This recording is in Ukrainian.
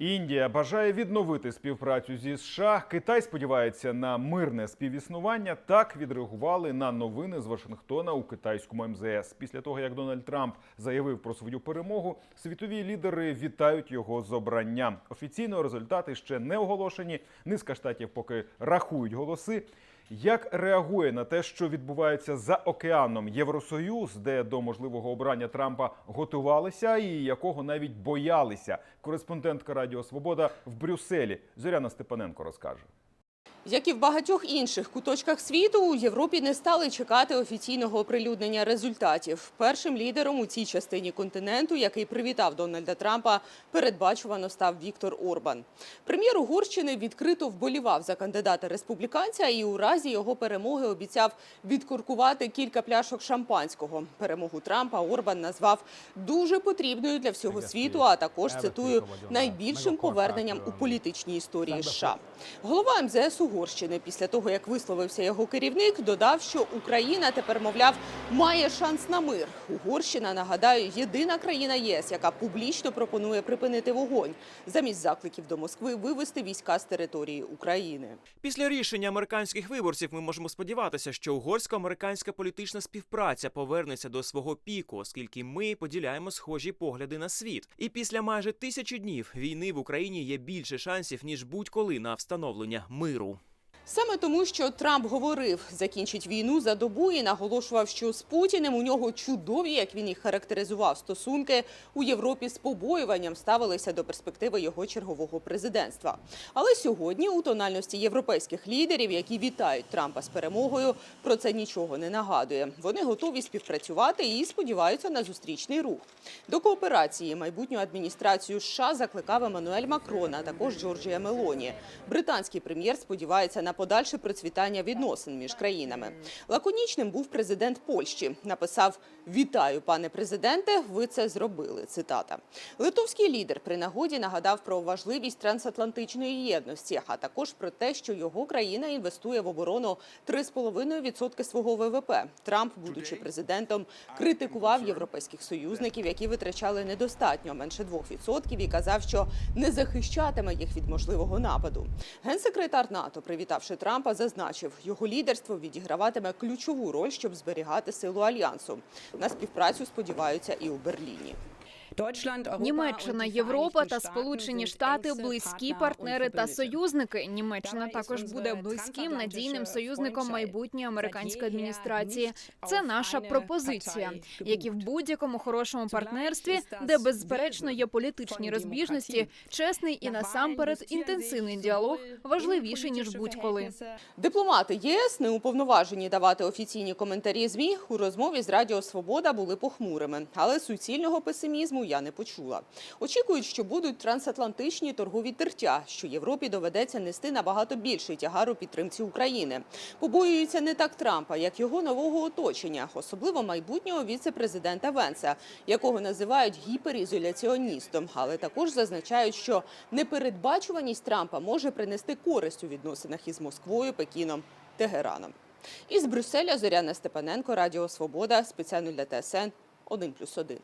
Індія бажає відновити співпрацю зі США. Китай сподівається на мирне співіснування. Так відреагували на новини з Вашингтона у китайському МЗС. Після того як Дональд Трамп заявив про свою перемогу, світові лідери вітають його з обранням. Офіційно результати ще не оголошені. Низка штатів поки рахують голоси. Як реагує на те, що відбувається за океаном Євросоюз, де до можливого обрання Трампа готувалися і якого навіть боялися? Кореспондентка Радіо Свобода в Брюсселі Зоряна Степаненко розкаже. Як і в багатьох інших куточках світу, у Європі не стали чекати офіційного оприлюднення результатів. Першим лідером у цій частині континенту, який привітав Дональда Трампа, передбачувано став Віктор Орбан. Прем'єр Угорщини відкрито вболівав за кандидата республіканця і у разі його перемоги обіцяв відкуркувати кілька пляшок шампанського. Перемогу Трампа Орбан назвав дуже потрібною для всього світу, а також цитую найбільшим поверненням у політичній історії США. Голова МЗС Угорщини після того, як висловився його керівник, додав, що Україна тепер, мовляв, має шанс на мир. Угорщина, нагадаю, єдина країна ЄС, яка публічно пропонує припинити вогонь замість закликів до Москви вивести війська з території України. Після рішення американських виборців ми можемо сподіватися, що угорсько-американська політична співпраця повернеться до свого піку, оскільки ми поділяємо схожі погляди на світ. І після майже тисячі днів війни в Україні є більше шансів ніж будь-коли на встановлення миру. Саме тому, що Трамп говорив, закінчить війну за добу і наголошував, що з Путіним у нього чудові, як він їх характеризував, стосунки у Європі з побоюванням ставилися до перспективи його чергового президентства. Але сьогодні у тональності європейських лідерів, які вітають Трампа з перемогою, про це нічого не нагадує. Вони готові співпрацювати і сподіваються на зустрічний рух. До кооперації майбутню адміністрацію США закликав Еммануель а також Джорджія Мелоні. Британський прем'єр сподівається на подальше процвітання відносин між країнами. Лаконічним був президент Польщі. Написав: Вітаю, пане президенте. Ви це зробили. Цитата. Литовський лідер при нагоді нагадав про важливість трансатлантичної єдності, а також про те, що його країна інвестує в оборону 3,5% свого ВВП. Трамп, будучи президентом, критикував європейських союзників, які витрачали недостатньо менше 2%, і казав, що не захищатиме їх від можливого нападу. Генсекретар НАТО, привітавши Трампа, зазначив, його лідерство відіграватиме ключову роль, щоб зберігати силу альянсу. На співпрацю сподіваються і у Берліні. Німеччина, Європа та Сполучені Штати близькі партнери та союзники. Німеччина також буде близьким надійним союзником майбутньої американської адміністрації. Це наша пропозиція, як і в будь-якому хорошому партнерстві, де безперечно є політичні розбіжності, чесний і насамперед інтенсивний діалог важливіший ніж будь-коли. Дипломати ЄС, не уповноважені давати офіційні коментарі ЗМІ, у розмові з Радіо Свобода були похмурими, але суцільного песимізму я не почула. Очікують, що будуть трансатлантичні торгові тертя, що Європі доведеться нести набагато більший тягар у підтримці України. Побоюються не так Трампа, як його нового оточення, особливо майбутнього віце-президента Венса, якого називають гіперізоляціоністом, але також зазначають, що непередбачуваність Трампа може принести користь у відносинах із Москвою, Пекіном, Тегераном. Із Брюсселя Зоряна Степаненко, Радіо Свобода, спеціально для ТСН 1+,1.